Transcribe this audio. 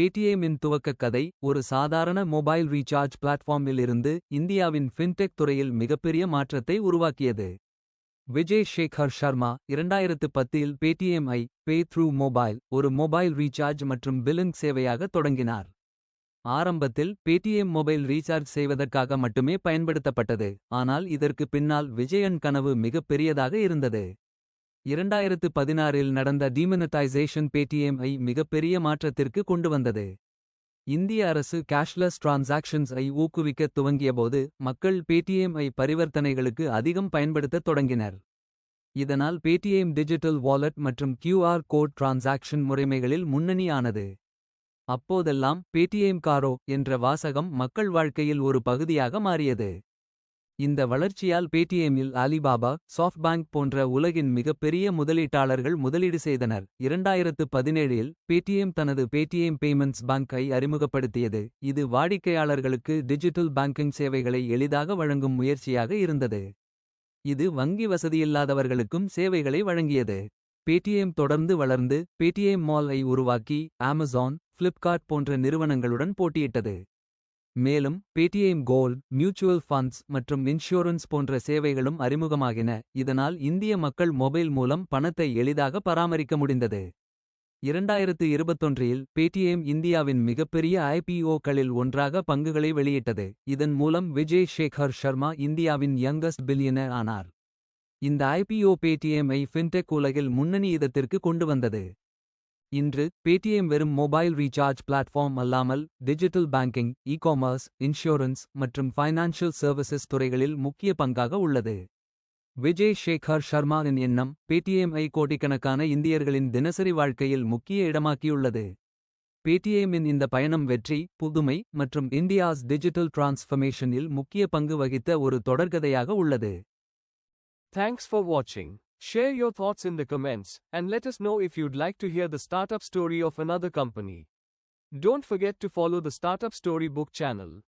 பேடிஎம்மின் துவக்கக் கதை ஒரு சாதாரண மொபைல் ரீசார்ஜ் பிளாட்ஃபார்மில் இருந்து இந்தியாவின் ஃபின்டெக் துறையில் மிகப்பெரிய மாற்றத்தை உருவாக்கியது. விஜய் ஷேகர் ஷர்மா இரண்டாயிரத்து பத்தில் பேடிஎம் ஐ பே த்ரூ மொபைல் ஒரு மொபைல் ரீசார்ஜ் மற்றும் பில்லிங் சேவையாக தொடங்கினார். ஆரம்பத்தில் பேடிஎம் மொபைல் ரீசார்ஜ் செய்வதற்காக மட்டுமே பயன்படுத்தப்பட்டது. ஆனால் இதற்கு பின்னால் விஜயன் கனவு மிகப்பெரியதாக இருந்தது. இரண்டாயிரத்து பதினாறில் நடந்த டீமனடைசேஷன் பேடிஎம் ஐ மிகப்பெரிய மாற்றத்திற்கு கொண்டு வந்தது. இந்திய அரசு கேஷ்லெஸ் டிரான்சாக்ஷன்ஸ் ஐ ஊக்குவிக்கத் துவங்கியபோது மக்கள் பேடிஎம் ஐ பரிவர்த்தனைகளுக்கு அதிகம் பயன்படுத்தத் தொடங்கினர். இதனால் பேடிஎம் டிஜிட்டல் வாலெட் மற்றும் கியூஆர் கோட் டிரான்சாக்ஷன் முறைமைகளில் முன்னணி ஆனது. அப்போதெல்லாம் பேடிஎம் காரோ என்ற வாசகம் மக்கள் வாழ்க்கையில் ஒரு பகுதியாக மாறியது. இந்த வளர்ச்சியால் பேடிஎம்மில் அலிபாபா சாஃப்ட்பேங்க் போன்ற உலகின் மிகப்பெரிய முதலீட்டாளர்கள் முதலீடு செய்தனர். இரண்டாயிரத்து பதினேழில் பேடிஎம் தனது பேடிஎம் பேமெண்ட்ஸ் பேங்கை அறிமுகப்படுத்தியது. இது வாடிக்கையாளர்களுக்கு டிஜிட்டல் பேங்கிங் சேவைகளை எளிதாக வழங்கும் முயற்சியாக இருந்தது. இது வங்கி வசதியில்லாதவர்களுக்கும் சேவைகளை வழங்கியது. பேடிஎம் தொடர்ந்து வளர்ந்து பேடிஎம் மால் ஐ உருவாக்கி அமேசான் ஃப்ளிப்கார்ட் போன்ற நிறுவனங்களுடன் போட்டியிட்டது. மேலும் பேடிஎம் கோல்ட் மியூச்சுவல் ஃபண்ட்ஸ் மற்றும் இன்சூரன்ஸ் போன்ற சேவைகளும் அறிமுகமாகின. இதனால் இந்திய மக்கள் மொபைல் மூலம் பணத்தை எளிதாக பராமரிக்க முடிந்தது. இரண்டாயிரத்து இருபத்தொன்றில் பேடிஎம் இந்தியாவின் மிகப்பெரிய ஐபிஓக்களில் ஒன்றாக பங்குகளை வெளியிட்டது. இதன் மூலம் விஜய் ஷேகர் ஷர்மா இந்தியாவின் யங்கஸ்ட் பில்லியனர் ஆனார். இந்த ஐபிஓ பேடிஎம்ஐ ஃபின்டெக் உலகில் முன்னணி இதத்திற்கு கொண்டு வந்தது. இன்று பேடிஎம் வெறும் மொபைல் ரீசார்ஜ் பிளாட்ஃபார்ம் அல்லாமல் digital banking e commerce insurance மற்றும் ஃபைனான்ஷியல் சர்வீசஸ் துறைகளில் முக்கிய பங்காக உள்ளது. விஜய் ஷேகர் ஷர்மாவின் எண்ணம் பேடிஎம் ஐ கோடிக்கணக்கான இந்தியர்களின் தினசரி வாழ்க்கையில் முக்கிய இடமாக்கியுள்ளது. பேடிஎம்மின் இந்த பயணம் வெற்றி புதுமை மற்றும் இந்தியாஸ் டிஜிட்டல் டிரான்ஸ்ஃபர்மேஷனில் முக்கிய பங்கு வகித்த ஒரு தொடர்கதையாக உள்ளது. தேங்க்ஸ் ஃபார் வாட்சிங் Share your thoughts in the comments and let us know if you'd like to hear the startup story of another company. Don't forget to follow the Startup Storybook channel.